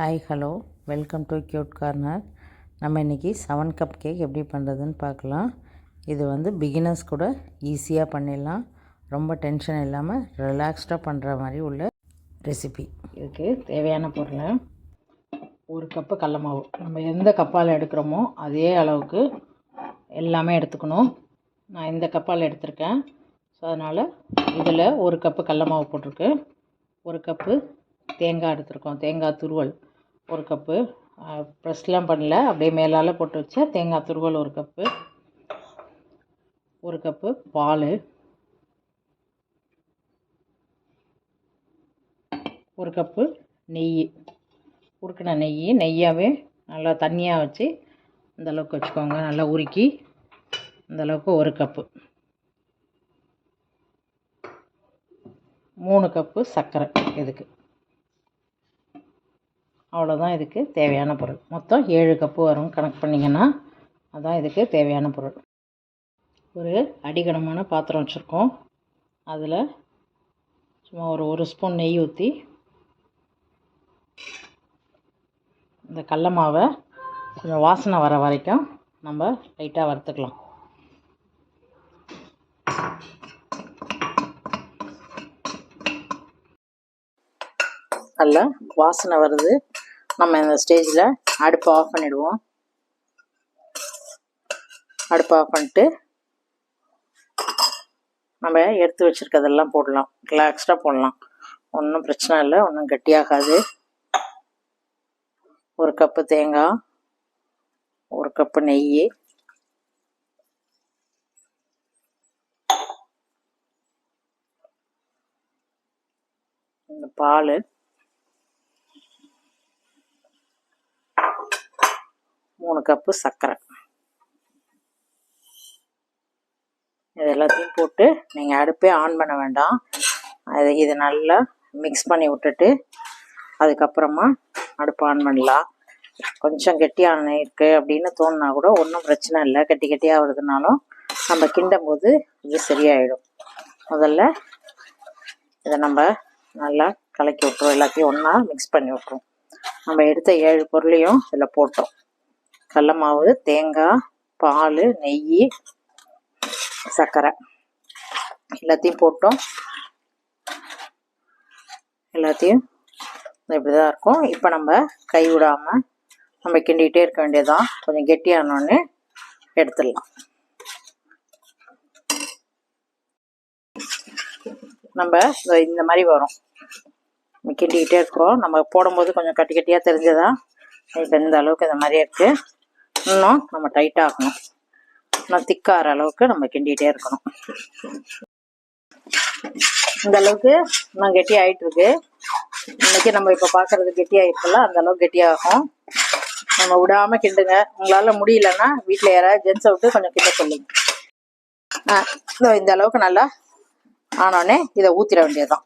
Hi hello welcome to cute corner நம்ம இன்றைக்கி seven cup cake எப்படி பண்ணுறதுன்னு பார்க்கலாம். இது வந்து பிகினர்ஸ் கூட ஈஸியாக பண்ணிடலாம். ரொம்ப டென்ஷன் இல்லாமல் ரிலாக்ஸ்டாக பண்ணுற மாதிரி உள்ள ரெசிபி இதுக்கு தேவையான பொருளை ஒரு கப்பு கடல மாவு. நம்ம எந்த கப்பால் எடுக்கிறோமோ அதே அளவுக்கு எல்லாமே எடுத்துக்கணும். நான் இந்த கப்பால் எடுத்திருக்கேன். ஸோ அதனால் இதில் ஒரு கப்பு கடல மாவு போட்டிருக்கு. ஒரு கப்பு தேங்காய் எடுத்திருக்கோம். தேங்காய் துருவல். ஒரு கப்பு. ப்ரெஸ்லாம் பண்ணல. அப்படியே மேலால் போட்டு வச்சா தேங்காய் துருவல் ஒரு கப்பு. ஒரு கப்பு பால். ஒரு கப்பு நெய். உருக்கின நெய். நெய்யாகவே நல்லா தண்ணியாக வச்சு இந்தளவுக்கு வச்சுக்கோங்க. நல்லா உருக்கி இந்தளவுக்கு ஒரு கப்பு. மூணு கப்பு சர்க்கரை இதுக்கு. அவ்வளோதான் இதுக்கு தேவையான பொருள். மொத்தம் ஏழு கப்பு வரும். கணக்கு பண்ணிங்கன்னா அதுதான் இதுக்கு தேவையான பொருள். ஒரு அடிகனமான பாத்திரம் வச்சுருக்கோம். அதில் சும்மா ஒரு ஒரு ஸ்பூன் நெய் ஊற்றி இந்த கடல மாவை கொஞ்சம் வாசனை வர வரைக்கும் நம்ம லைட்டாக வறுத்துக்கலாம். நல்லா வாசனை வருது. நம்ம இந்த ஸ்டேஜில் அடுப்பை ஆஃப் பண்ணிவிடுவோம் அடுப்பை ஆஃப் பண்ணிட்டு நம்ம எடுத்து வச்சுருக்கதெல்லாம் போடலாம். ரிலாக்ஸ்டாக போடலாம். ஒன்றும் பிரச்சனை இல்லை ஒன்றும் கட்டியாகாது. ஒரு கப்பு தேங்காய் ஒரு கப்பு நெய். இந்த பால் மூணு கப்பு சர்க்கரை. இது எல்லாத்தையும் போட்டு நீங்கள் அடுப்பே ஆன் பண்ண வேண்டாம். அது இது நல்லா மிக்ஸ் பண்ணி விட்டுட்டு அதுக்கப்புறமா அடுப்பு ஆன் பண்ணலாம். கொஞ்சம் கெட்டியான இருக்குது அப்படின்னு தோணுனா கூட ஒன்றும் பிரச்சனை இல்லை. கெட்டி கெட்டியாக வருதுனாலும் நம்ம கிண்டும் போது இது சரியாயிடும். முதல்ல இதை நம்ம நல்லா கலக்கி விட்ருவோம் எல்லாத்தையும் ஒன்றா மிக்ஸ் பண்ணி விட்ருவோம் நம்ம எடுத்த ஏழு பொருளையும் இதில் போட்டோம். கடல மாவு தேங்காய் பால் நெய் சர்க்கரை. எல்லாத்தையும் போட்டோம். எல்லாத்தையும் இப்படி தான் இருக்கும். இப்போ நம்ம கை விடாமல் நம்ம கிண்டிகிட்டே இருக்க வேண்டியதான் கொஞ்சம் கெட்டியானோன்னு எடுத்துடலாம். நம்ம இந்த மாதிரி வரும். கிண்டிக்கிட்டே இருக்கோம். நம்ம போடும்போது கொஞ்சம் கட்டி கட்டியாக தெரிஞ்சதா? இப்போ இந்த அளவுக்கு இந்த மாதிரி இருக்குது இன்னும் நம்ம டைட்டாகணும் இன்னும் திக்காகிற அளவுக்கு நம்ம கிண்டிகிட்டே இருக்கணும். இந்த அளவுக்கு இன்னும் கெட்டி ஆகிட்டுருக்கு இன்றைக்கி நம்ம இப்போ பார்க்குறது கெட்டியாகிருக்குல்ல அந்த அளவுக்கு கெட்டியாகும் நம்ம விடாமல் கிண்டுங்க. உங்களால் முடியலன்னா வீட்டில் யாராவது ஜென்ஸை விட்டு கொஞ்சம் கிண்ட சொல்லுங்க. இந்த அளவுக்கு நல்லா ஆனோடனே இதை ஊற்றிட வேண்டியதுதான்.